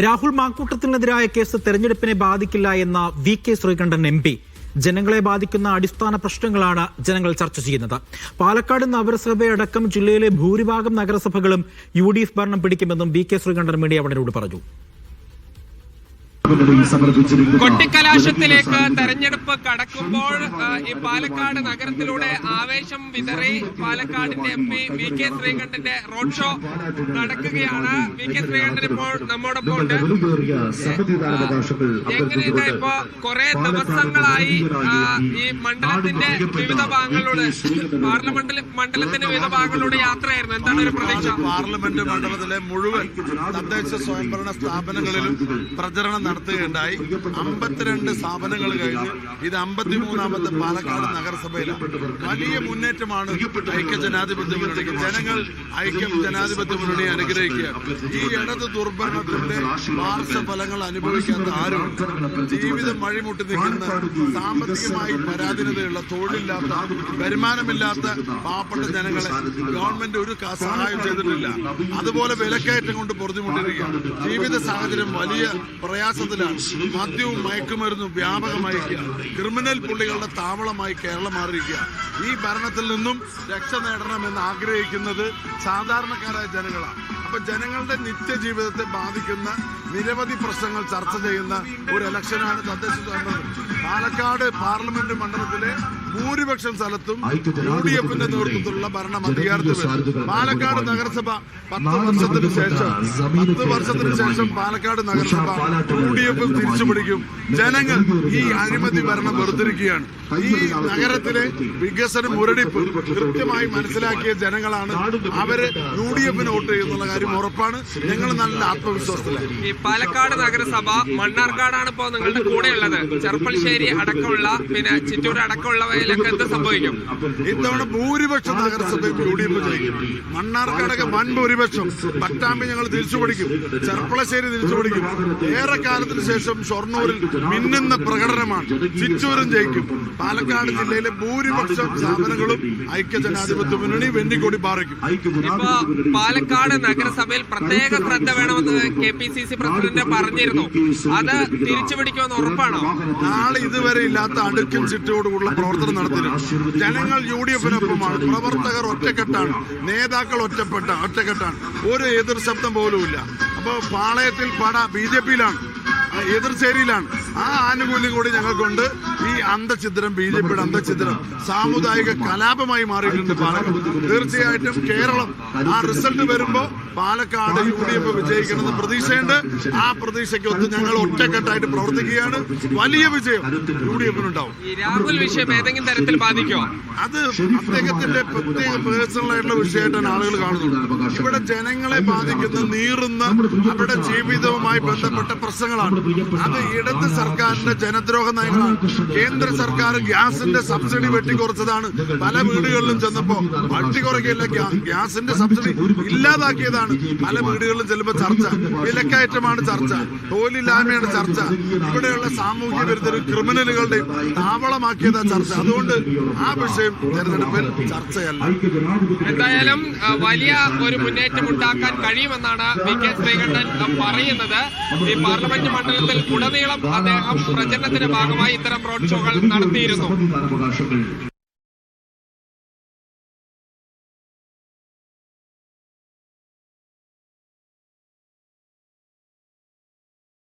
Rahul മാക്കൂട്ടത്തിനെതിരായ case തെരഞ്ഞെടുപ്പിനെ ബാധിക്കില്ല എന്ന V K Sreekandan M P. ജനങ്ങളെ ബാധിക്കുന്ന അടിസ്ഥാന പ്രശ്നങ്ങളാണ് ജനങ്ങൾ ചർച്ച ചെയ്യുന്നത്. പാലക്കാട് നഗരസഭയടക്കം ജില്ലയിലെ ഭൂരിഭാഗം നഗരസഭകളും യു ഡി എഫ് ഭരണം പിടിക്കുമെന്നും വി കെ ശ്രീകണ്ഠൻ മീഡിയ അവനോട് പറഞ്ഞു. കൊട്ടിക്കലാശത്തിലേക്ക് തെരഞ്ഞെടുപ്പ് കടക്കുമ്പോൾ ഈ പാലക്കാട് നഗരത്തിലൂടെ ആവേശം വിതറി പാലക്കാടിന്റെ എം പി വി കെ ശ്രീകണ്ഠന്റെ റോഡ് ഷോ നടക്കുകയാണ്. വി കെ ശ്രീകണ്ഠൻ ഇപ്പോൾ നമ്മോടൊപ്പം ഉണ്ട്. എങ്ങനെയുണ്ട് ഇപ്പോ കുറെ ദിവസങ്ങളായി ഈ മണ്ഡലത്തിന്റെ വിവിധ ഭാഗങ്ങളിലൂടെ പാർലമെന്റിൽ മണ്ഡലത്തിന്റെ വിവിധ ഭാഗങ്ങളിലൂടെ യാത്രയായിരുന്നു. എന്താണ് ഒരു പ്രതീക്ഷ? പാർലമെന്റ് മണ്ഡലത്തിലെ മുഴുവൻ തദ്ദേശ സ്വയംഭരണ സ്ഥാപനങ്ങളിലും പ്രചരണം നടത്തുകയുണ്ടായി. അമ്പത്തിരണ്ട് സ്ഥാപനങ്ങൾ കഴിഞ്ഞ് ഇത് അമ്പത്തിമൂന്നാമത്തെ പാലക്കാട് നഗരസഭയിലാണ്. വലിയ മുന്നേറ്റമാണ് ഐക്യ ജനാധിപത്യ മുന്നണിക്ക് ജനങ്ങൾ ഐക്യം ജനാധിപത്യ മുന്നണി അനുഗ്രഹിക്കുക. ഈ ഇടത് ദുർഭരണത്തിന്റെ പാർശ്വഫലങ്ങൾ അനുഭവിക്കാത്ത ആരും ജീവിതം വഴിമുട്ടി നിൽക്കുന്ന സാമ്പത്തികമായി പരാധീനതയുള്ള തൊഴിലില്ലാത്ത വരുമാനമില്ലാത്ത പാവപ്പെട്ട ജനങ്ങളെ ഗവൺമെന്റ് ഒരു സഹായം ചെയ്തിട്ടില്ല. അതുപോലെ വിലക്കയറ്റം കൊണ്ട് പൊറുതിമുട്ടിരിക്കുകയാണ് ജീവിത സാഹചര്യം വലിയ പ്രയാസത്തിലാണ് മദ്യവും മയക്കുമരുന്നും വ്യാപകമായിരിക്കുക. ക്രിമിനൽ പുള്ളികളുടെ താവളമായി കേരളം മാറിയിരിക്കുക. ഈ ഭരണത്തിൽ നിന്നും രക്ഷ നേടണമെന്ന് ആഗ്രഹിക്കുന്നത് സാധാരണക്കാരായ ജനങ്ങളാണ്. അപ്പൊ ജനങ്ങളുടെ നിത്യജീവിതത്തെ ബാധിക്കുന്ന നിരവധി പ്രശ്നങ്ങൾ ചർച്ച ചെയ്യുന്ന ഒരു ഇലക്ഷനാണ് തദ്ദേശ പാലക്കാട് പാർലമെന്റ് മണ്ഡലത്തിലെ ഭൂരിപക്ഷം സ്ഥലത്തും യു ഡി എഫിന്റെ നേതൃത്വത്തിലുള്ള ഭരണം അധികാരത്തിൽ പാലക്കാട് നഗരസഭ പത്ത് വർഷത്തിന് ശേഷം പത്ത് വർഷത്തിന് ശേഷം പാലക്കാട് നഗരസഭ യു ഡി എഫ് തിരിച്ചു പിടിക്കും ജനങ്ങൾ ഈ അഴിമതി ഭരണം വെറുതിരിക്കുകയാണ് ഈ നഗരത്തിലെ വികസന മുരടിപ്പ് കൃത്യമായി മനസ്സിലാക്കിയ ജനങ്ങളാണ് അവർ യു ഡി എഫിന് വോട്ട് ചെയ്യുന്നുള്ള കാര്യം ഉറപ്പാണ്. ഞങ്ങൾ നല്ല ആത്മവിശ്വാസത്തിലാണ്. ഈ പാലക്കാട് നഗരസഭ മണ്ണാർക്കാടാണ് ഇപ്പോ നിങ്ങളുടെ കൂടെ ഉള്ളത്. ചെർപ്പളശ്ശേരി അടക്കമുള്ള പിന്നെ ചിറ്റൂർ അടക്കമുള്ളവയിലൊക്കെ എന്ത് സംഭവിക്കും? ഇത്തവണ ഭൂരിപക്ഷം നഗരസഭയും യു ഡി എഫ് ജയിക്കും. മണ്ണാർക്കാടൊക്കെ വൻ ഭൂരിപക്ഷം. പട്ടാമ്പി ഞങ്ങൾ തിരിച്ചു പിടിക്കും ചെർപ്പളശ്ശേരി തിരിച്ചു പിടിക്കും ഏറെ കാലത്തിന് ശേഷം ഷൊർണൂരിൽ മിന്നുന്ന പ്രകടനമാണ്. ചിറ്റൂരും ജയിക്കും. പാലക്കാട് ജില്ലയിലെ ഭൂരിപക്ഷം സ്ഥാപനങ്ങളും ഐക്യ ജനാധിപത്യ മുന്നണി വെന്നിക്കൊടി പാറിക്കും ഇപ്പൊ പാലക്കാട് നഗരസഭയിൽ പ്രത്യേക ശ്രദ്ധ വേണമെന്ന് K P C C president പറഞ്ഞിരുന്നു. അത് തിരിച്ചു പിടിക്കുമെന്ന് ഉറപ്പാണോ? നാളെ ഇതുവരെ ഇല്ലാത്ത അടുക്കും ചുറ്റോടുകൂടുള്ള പ്രവർത്തനം നടത്തിയിരുന്നു. ജനങ്ങൾ യു ഡി എഫിനൊപ്പമാണ് പ്രവർത്തകർ ഒറ്റക്കെട്ടാണ്. നേതാക്കൾ ഒറ്റപ്പെട്ട ഒറ്റക്കെട്ടാണ്. ഒരു എതിർ ശബ്ദം പോലുമില്ല അപ്പോൾ പാളയത്തിൽ പട ബി ജെ പിയിലാണ്. എതിർ ചേരിയിലാണ് ആ ആനുകൂല്യം കൂടി ഞങ്ങൾക്കുണ്ട്. ഈ അന്തഛിദ്രം ബി ജെ പിയുടെ അന്തഛിദ്രം സാമുദായിക കലാപമായി മാറിയിട്ടുണ്ട് പാലക്കാട്. തീർച്ചയായിട്ടും കേരളം ആ റിസൾട്ട് വരുമ്പോ പാലക്കാട് യു ഡി എഫ് വിജയിക്കണമെന്ന് പ്രതീക്ഷയുണ്ട്. ആ പ്രതീക്ഷയ്ക്കൊത്ത് ഞങ്ങൾ ഒറ്റക്കെട്ടായിട്ട് പ്രവർത്തിക്കുകയാണ്. വലിയ വിജയം യു ഡി എഫിനുണ്ടാവും. രാഹുൽ വിഷയം ഏതെങ്കിലും തരത്തിൽ ബാധിക്കുമോ? അത് അദ്ദേഹത്തിന്റെ പ്രത്യേക പേഴ്സണൽ ആയിട്ടുള്ള വിഷയമായിട്ടാണ് ആളുകൾ കാണുന്നത്. ഇവിടെ ജനങ്ങളെ ബാധിക്കുന്ന നീറുന്ന അവരുടെ ജീവിതവുമായി ബന്ധപ്പെട്ട പ്രശ്നങ്ങളാണ്. അത് ഇടത് സർക്കാരിന്റെ ജനദ്രോഹ നയങ്ങളാണ്. കേന്ദ്ര സർക്കാർ ഗ്യാസിന്റെ സബ്സിഡി വെട്ടിക്കുറച്ചതാണ്. പല വീടുകളിലും ചെന്നപ്പോ വെട്ടിക്കുറയ്ക്കില്ല ഗ്യാ- ഗ്യാസിന്റെ സബ്സിഡി ഇല്ലാതാക്കിയതാണ്. പല വീടുകളിലും ചെല്ലുമ്പോൾ ചർച്ച വിലക്കയറ്റമാണ് ചർച്ച തൊഴിലില്ലായ്മയാണ് ചർച്ച. ഇവിടെയുള്ള സാമൂഹ്യ വിരുദ്ധരും ക്രിമിനലുകളുടെയും താവളമാക്കിയതാണ് ചർച്ച. അതുകൊണ്ട് ആ വിഷയം തെരഞ്ഞെടുപ്പിൽ ചർച്ചയല്ല. എന്തായാലും വലിയ ഒരു മുന്നേറ്റം ഉണ്ടാക്കാൻ കഴിയുമെന്നാണ് വി കെ ശ്രീകണ്ഠൻ പറയുന്നത്. ഈ പാർലമെന്റ് മണ്ഡലത്തിൽ ഉടനീളം അദ്ദേഹം പ്രചരണത്തിന്റെ ഭാഗമായി ഇത്തരം റോഡ് ഷോകൾ നടത്തിയിരുന്നു.